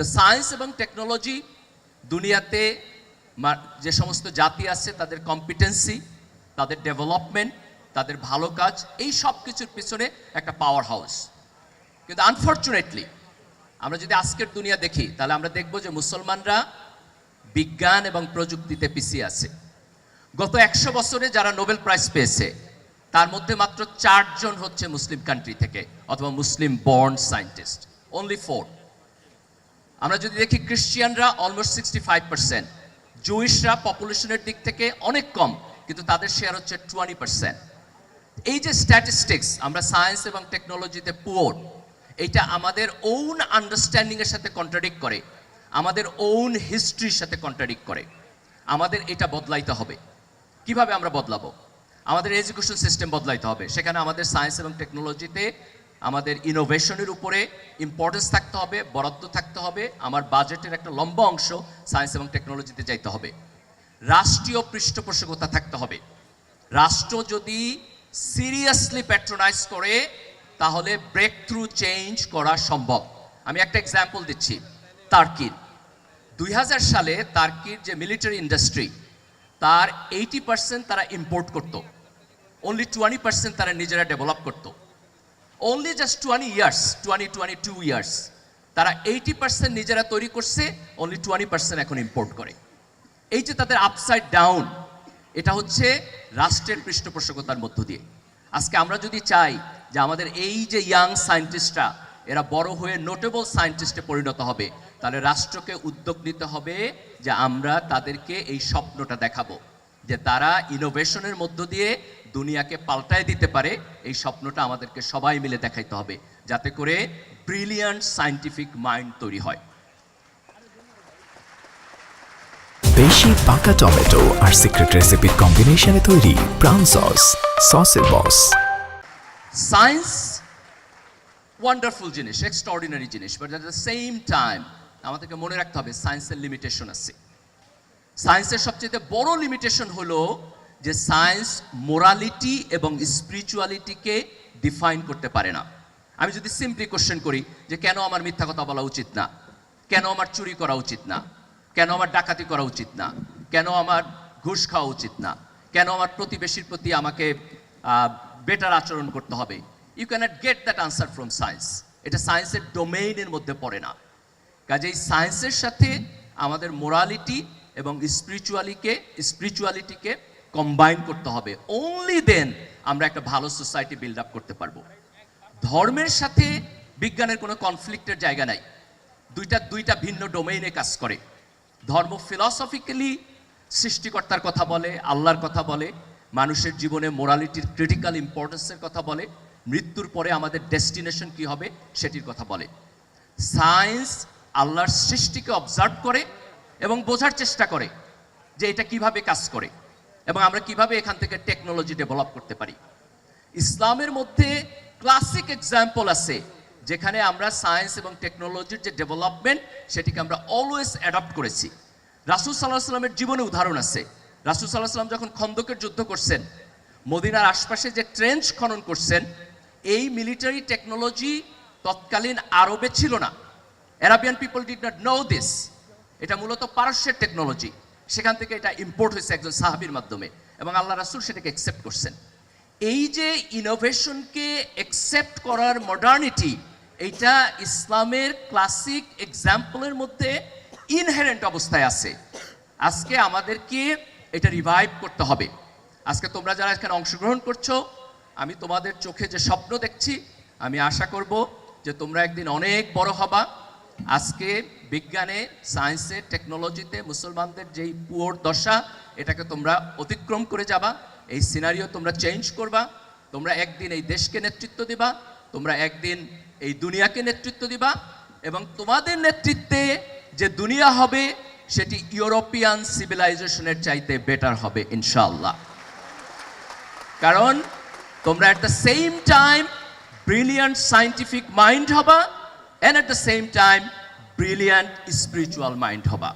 তো সায়েন্স এবং টেকনোলজি দুনিয়াতে যে সমস্ত জাতি আছে, তাদের কম্পিটেন্সি তাদের ডেভেলপমেন্ট তাদের ভালো কাজ, এই সব কিছুর পিছনে একটা পাওয়ার হাউস কিন্তু আনফর্চুনেটলি আমরা যদি আজকের দুনিয়া দেখি, তাহলে আমরা দেখব যে মুসলমানরা বিজ্ঞান এবং প্রযুক্তিতে পিছিয়ে আছে। গত একশো বছরে যারা নোবেল প্রাইজ পেয়েছে, তার মধ্যে মাত্র চারজন হচ্ছে মুসলিম কান্ট্রি থেকে, অথবা Muslim born scientist only four আমরা যদি দেখি ক্রিশ্চিয়ানরা অলমোস্ট সিক্সটি ফাইভ পার্সেন্ট জুইশরা পপুলেশনের দিক থেকে অনেক কম, কিন্তু তাদের শেয়ার হচ্ছে টোয়েন্টি পার্সেন্ট এই যে স্ট্যাটিস্টিক্স আমরা সায়েন্স এবং টেকনোলজিতে পুয়োর এটা আমাদের ওন আন্ডারস্ট্যান্ডিংয়ের সাথে কন্ট্রাডিক্ট করে, আমাদের ওন হিস্ট্রির সাথে কন্ট্রাডিক্ট করে। আমাদের এটা বদলাইতে হবে। কীভাবে আমরা বদলাবো? আমাদের এডুকেশন সিস্টেম বদলাইতে হবে। সেখানে আমাদের সায়েন্স এবং টেকনোলজিতে আমাদের ইনোভেশনের উপরে ইম্পর্টেন্স থাকতে হবে, বরাদ্দ থাকতে হবে, আমার বাজেটের একটা লম্বা অংশ সায়েন্স এবং টেকনোলজিতে যাইতে হবে। রাষ্ট্রীয় পৃষ্ঠপোষকতা থাকতে হবে। রাষ্ট্র যদি সিরিয়াসলি প্যাট্রোনাইজ করে, তাহলে ব্রেক থ্রু চেঞ্জ করা সম্ভব। আমি একটা এক্সাম্পল দিচ্ছি তার্কির দুই হাজার সালে তার্কির যে মিলিটারি ইন্ডাস্ট্রি তার এইটি পার্সেন্ট তারা ইম্পোর্ট করত। অনলি টোয়েন্টি পার্সেন্ট তারা নিজেরা ডেভেলপ করত। Only just twenty years twenty twenty two years তারা এইটি পার্সেন্ট নিজেরা তৈরি করছে অনলি টোয়েন্টি পার্সেন্ট এখন ইম্পোর্ট করে। এই যে তাদের আপসাইড ডাউন এটা হচ্ছে রাষ্ট্রের পৃষ্ঠপোষকতার মধ্য দিয়ে। আজকে আমরা যদি চাই যে আমাদের এই যে ইয়াং সায়েন্টিস্টরা এরা বড় হয়ে নোটেবল সায়েন্টিস্টে পরিণত হবে, তাহলে রাষ্ট্রকে উদ্যোগ নিতে হবে যে আমরা তাদেরকে এই স্বপ্নটা দেখাবো। যে তারা ইনোভেশনের মধ্য দিয়ে দুনিয়াকে পাল্টায় দিতে পারে এই স্বপ্নটা আমাদেরকে সবাই মিলে দেখাইতে হবে যাতে করে ব্রিলিয়ান্ট সায়েন্টিফিক মাইন্ড তৈরি হয়। বেশি পাকা টমেটো আর সিক্রেট রেসিপির কম্বিনেশনে তৈরি প্রাউন সস সসের বস। সায়েন্স ওয়ান্ডারফুল জিনিস এক্সট্রাঅর্ডিনারি জিনিস but at the same time আমাদেরকে মনে রাখতে হবে সায়েন্সের লিমিটেশন আছে। সায়েন্সের সবচেয়ে বড় লিমিটেশন হলো যে সায়েন্স মোরালিটি এবং স্পিরিচুয়ালিটিকে ডিফাইন করতে পারে না। আমি যদি সিম্পলি কোশ্চেন করি যে কেন আমার মিথ্যা কথা বলা উচিত না? কেন আমার চুরি করা উচিত না? কেন আমার ডাকাতি করা উচিত না? কেন আমার ঘুষ খাওয়া উচিত না? কেন আমার প্রতিবেশীর প্রতি আমাকে বেটার আচরণ করতে হবে? You can't get that answer from science এটা সায়েন্সের ডোমেইনের মধ্যে পড়ে না। কাজেই সায়েন্সের সাথে আমাদের মোরালিটি এবং স্পিরিচুয়ালিকে স্পিরিচুয়ালিটিকে কম্বাইন করতে হবে। অনলি দেন আমরা একটা ভালো সোসাইটি বিল্ড আপ করতে পারব। ধর্মের সাথে বিজ্ঞানের কোনো কনফ্লিক্টের জায়গা নাই। দুইটা দুইটা ভিন্ন ডোমেইনে কাজ করে। ধর্ম ফিলসফিক্যালি সৃষ্টিকর্তার কথা বলে, আল্লাহর কথা বলে, মানুষের জীবনে মোরালিটির ক্রিটিক্যাল ইম্পর্টেন্সের কথা বলে, মৃত্যুর পরে আমাদের ডেস্টিনেশন কি হবে সেটির কথা বলে। সায়েন্স আল্লাহর সৃষ্টিকে অবজার্ভ করে এবং বোঝার চেষ্টা করে যে এটা কীভাবে কাজ করে। এবং আমরা কীভাবে এখান থেকে টেকনোলজি ডেভেলপ করতে পারি? ইসলামের মধ্যে ক্লাসিক এক্সাম্পল আছে, যেখানে আমরা সায়েন্স এবং টেকনোলজির যে ডেভেলপমেন্ট সেটিকে আমরা অলওয়েজ অ্যাডপ্ট করেছি। রাসুল সাল্লাহ সাল্লামের জীবনে উদাহরণ আছে। রাসুল সাল্লাহ সাল্লাম যখন খন্দকের যুদ্ধ করছেন, মদিনার আশপাশে যে ট্রেঞ্চ খনন করছেন, এই মিলিটারি টেকনোলজি তৎকালীন আরবে ছিল না। Arabian people did not know this এটা মূলত পারস্যের টেকনোলজি সেখান থেকে এটা ইম্পোর্ট হয়েছে একজন সাহাবির মাধ্যমে এবং আল্লাহ রাসুল সেটাকে অ্যাকসেপ্ট করছেন। এই যে ইনোভেশনকে অ্যাকসেপ্ট করার মডার্নিটি এইটা ইসলামের ক্লাসিক এক্সাম্পলের মধ্যে ইনহেরেন্ট অবস্থায় আছে। আজকে আমাদেরকে এটা রিভাইভ করতে হবে। আজকে তোমরা যারা এখানে অংশগ্রহণ করছ, আমি তোমাদের চোখে যে স্বপ্ন দেখছি, আমি আশা করব যে তোমরা একদিন অনেক বড় হবা। আজকে বিজ্ঞানে, সায়েন্সে টেকনোলজিতে মুসলমানদের যেই পুয়োর দশা, এটাকে তোমরা অতিক্রম করে যাবা, এই সিনারিও তোমরা চেঞ্জ করবা, তোমরা একদিন এই দেশকে নেতৃত্ব দিবা, তোমরা একদিন এই দুনিয়াকে নেতৃত্ব দিবা, এবং তোমাদের নেতৃত্বে যে দুনিয়া হবে, সেটি ইউরোপিয়ান সিভিলাইজেশনের চাইতে বেটার হবে, ইনশাআল্লাহ। কারণ তোমরা at the same time brilliant scientific mind হবা and at the same time brilliant spiritual mind হবা